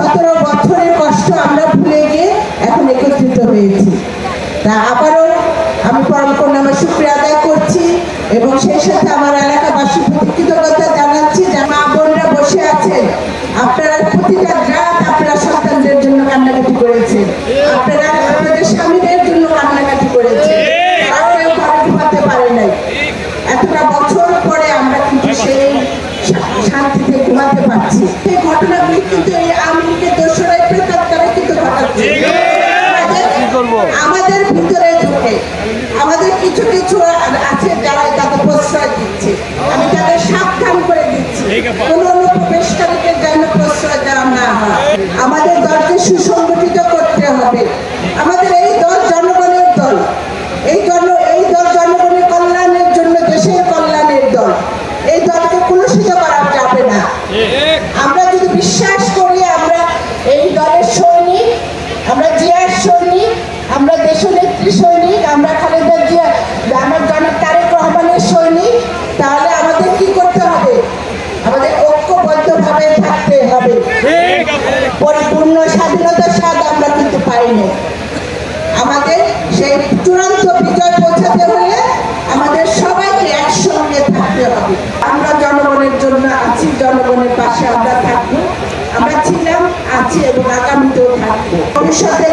সতেরো বছরের কষ্ট আমরা ভুলে গিয়ে এখন একত্রিত হয়েছি। তা আবারও আমি পরম নামে শুক্রিয়া আদায় করছি এবং সেই সাথে আমার এলাকাবাসীর কৃতজ্ঞতা জানাচ্ছি যে মা বোনরা বসে আছেন। আপনারা প্রতিটা রাত আপনারা সন্তানদের জন্য কান্নাকাটি করেছেন। আপনারা আপনাদের স্বামীদের জন্য কান্নাকাটি করেছেন। তারা কেউ ঘরে ঘুমাতে পারে নাই। এতটা বছর পরে আমরা কিন্তু সেই শান্তিতে ঘুমাতে পারছি। সেই ঘটনাগুলি কিন্তু কিছু কিছু আছে যারা তাদের প্রশ্রয় দিচ্ছে। আমি তাদের সাবধান করে দিচ্ছি। কোন অনুপ্রবেশকারীকে যেন প্রশ্রয় দেওয়া না হয়। আমাদের দলকে সুসংগঠিত করতে হবে। আমাদের এই দল জনগণের দল। এই জন এই দল জনগণের কল্যাণের জন্য দেশের কল্যাণের দল। এই দলকে কলুষিত করা যাবে না। আমরা যদি বিশ্বাস করি আমরা এই দলের সৈনিক আমরা জিয়ার সৈনিক আমরা দেশনেত্রী সৈনিক আমরা আমার জনক তারেক রহমানের সৈনিক তাহলে আমাদের কি করতে হবে? আমাদের ঐক্যবদ্ধভাবে থাকতে হবে। পরিপূর্ণ স্বাধীনতার স্বাদ আমরা কিন্তু পাইনি। আমাদের সেই চূড়ান্ত বিজয় পৌঁছাতে হলে আমাদের সবাইকে একসঙ্গে থাকতে হবে। আমরা জনগণের জন্য আছি জনগণের পাশে আমরা থাকব। আমরা ছিলাম আছি এবং আগামীতেও থাকব। ভবিষ্যতের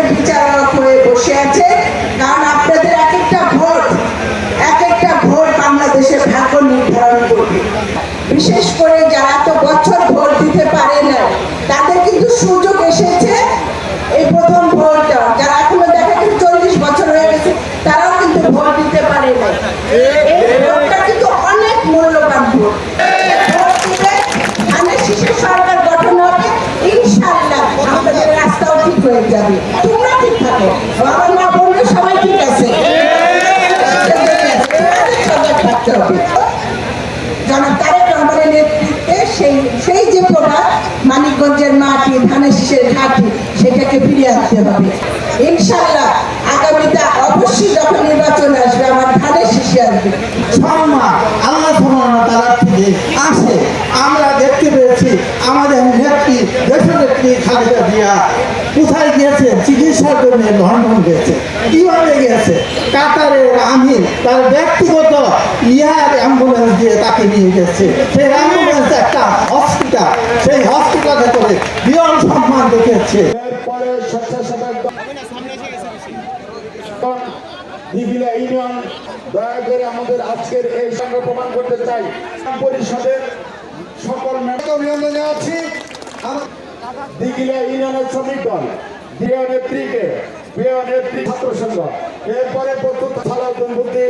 এসেছে এই প্রথম ভোট যারা এখনও দেখা গেছে চল্লিশ বছর হয়ে গেছে, তারাও কিন্তু ভোট দিতে পারে না এই ভোটটা কিন্তু অনেক মূল্যবান ভোট। ভোট দিলে ধানের শীষের সরকার গঠন হবে ইনশাল্লাহ আপনাদের রাস্তাও ঠিক হয়ে যাবে। আমার মা বোনরা সবাই ঠিক আছে? সেই সেই মানিকগঞ্জের মাটি, ধানের শীষের ঘাটি, সেটাকে ফিরিয়ে আনতে হবে। ইনশাল্লাহ আগামীতে অবশ্যই যখন নির্বাচন আসবে, আমার ধানের শীষে আসবে। আমরা দেখতে পেয়েছি আমাদের আমির, তার ব্যক্তিগত অ্যাম্বুলেন্স দিয়ে তাকে নিয়ে সেই অ্যাম্বুলেন্স একটা হসপিটাল। সেই হসপিটালে করে বিরল সম্মান ইউনিয়ন দয়া করে আমাদের আজকের এই সঙ্গে প্রমাণ করতে চাই। পরিষদের সকল অভিনন্দন জানাচ্ছি। আমার দিঘিলা ইউনিয়নের শ্রমিক দল প্রিয় নেত্রীকে প্রিয় নেত্রী ছাত্র সংঘ। এরপরে প্রস্তুত সালাউদ্দিন বুদ্ধি